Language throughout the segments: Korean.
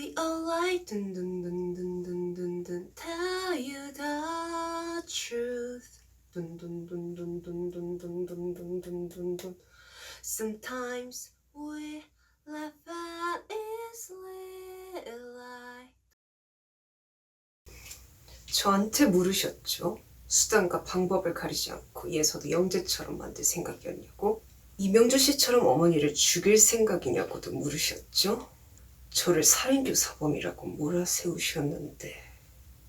we lie 둔둔둔둔둔둔둔 tell you the truth 둔둔둔둔둔둔둔둔둔둔둔둔 sometimes we laugh at little lie 저한테 물으셨죠? 수단과 방법을 가리지 않고 예서도 영재처럼 만들 생각이었냐고? 이명주 씨처럼 어머니를 죽일 생각이냐고도 물으셨죠? 저를 살인교 사범이라고 몰아세우셨는데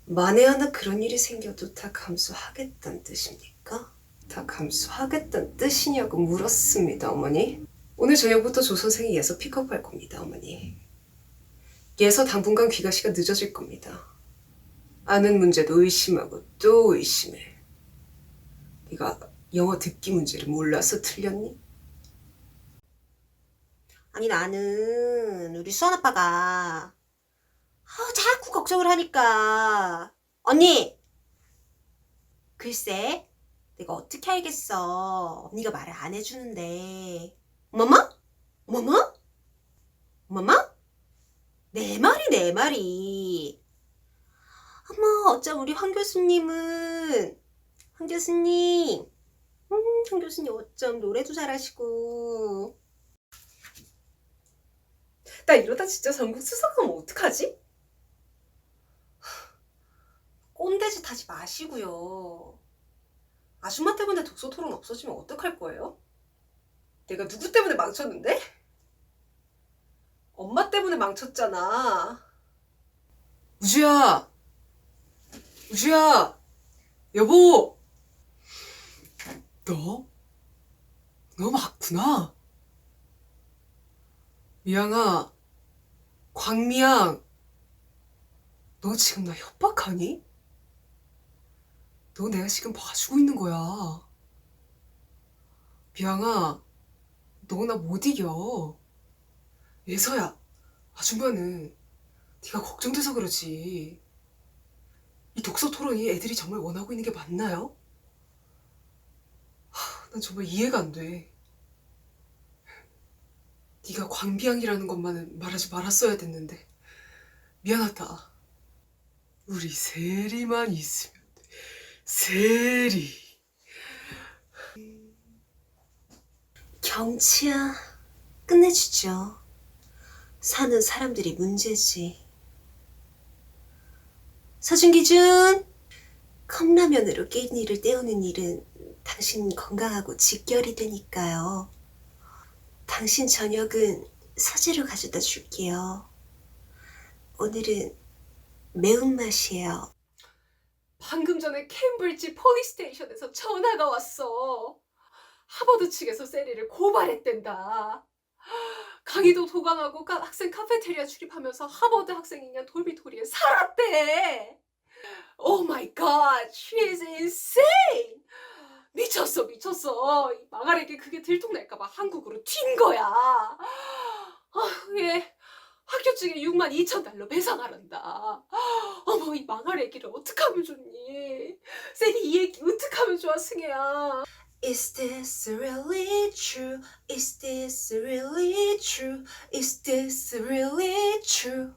만에 하나 그런 일이 생겨도 다 감수하겠다는 뜻입니까? 다 감수하겠다는 뜻이냐고 물었습니다, 어머니. 오늘 저녁부터 조 선생이 예서 픽업할 겁니다, 어머니. 예서 당분간 귀가 시가 늦어질 겁니다. 아는 문제도 의심하고 또 의심해. 네가 영어 듣기 문제를 몰라서 틀렸니? 아니 나는 우리 수원 아빠가 아, 자꾸 걱정을 하니까. 언니! 글쎄 내가 어떻게 알겠어? 언니가 말을 안 해주는데. 어머머? 어머머? 어머머? 내 말이 내 말이. 어머 어쩜 우리 황 교수님은 황 교수님. 음, 황 교수님 어쩜 노래도 잘하시고 나 이러다 진짜 전국 수석하면 어떡하지? 꼰대짓 하지 마시고요. 아줌마 때문에 독서 토론 없어지면 어떡할 거예요? 내가 누구 때문에 망쳤는데? 엄마 때문에 망쳤잖아. 우주야! 우주야! 여보! 너? 너 맞구나. 미양아, 광미양, 너 지금 나 협박하니? 너 내가 지금 봐주고 있는 거야. 미양아, 너 나 못 이겨. 예서야, 아줌마는 네가 걱정돼서 그러지. 이 독서 토론이 애들이 정말 원하고 있는 게 맞나요? 하, 난 정말 이해가 안 돼. 네가 광비양이라는 것만은 말하지 말았어야 됐는데 미안하다. 우리 세리만 있으면 돼. 세리. 경치야, 끝내주죠. 사는 사람들이 문제지. 서준기준! 컵라면으로 깻잎을 때우는 일은 당신 건강하고 직결이 되니까요. 당신 저녁은 서재로 가져다 줄게요. 오늘은 매운맛이에요. 방금 전에 캠브리지 폴리스테이션에서 전화가 왔어. 하버드 측에서 세리를 고발했댄다. 강의도 도강하고 카- 학생 카페테리아 출입하면서 하버드 학생이냐 돌비토리에 살았대. Oh my god, she is insane. 미쳤어, 미쳤어. 이 망할에게 그게 들통날까봐 한국으로 튄 거야. 아, 얘 학교 측에 6만 2천 달러 배상하란다. 어머, 이 망할 애기를 어떡하면 좋니? 쌤이 이 얘기 어떡하면 좋아, 승혜야. Is this really true? Is this really true? Is this really true?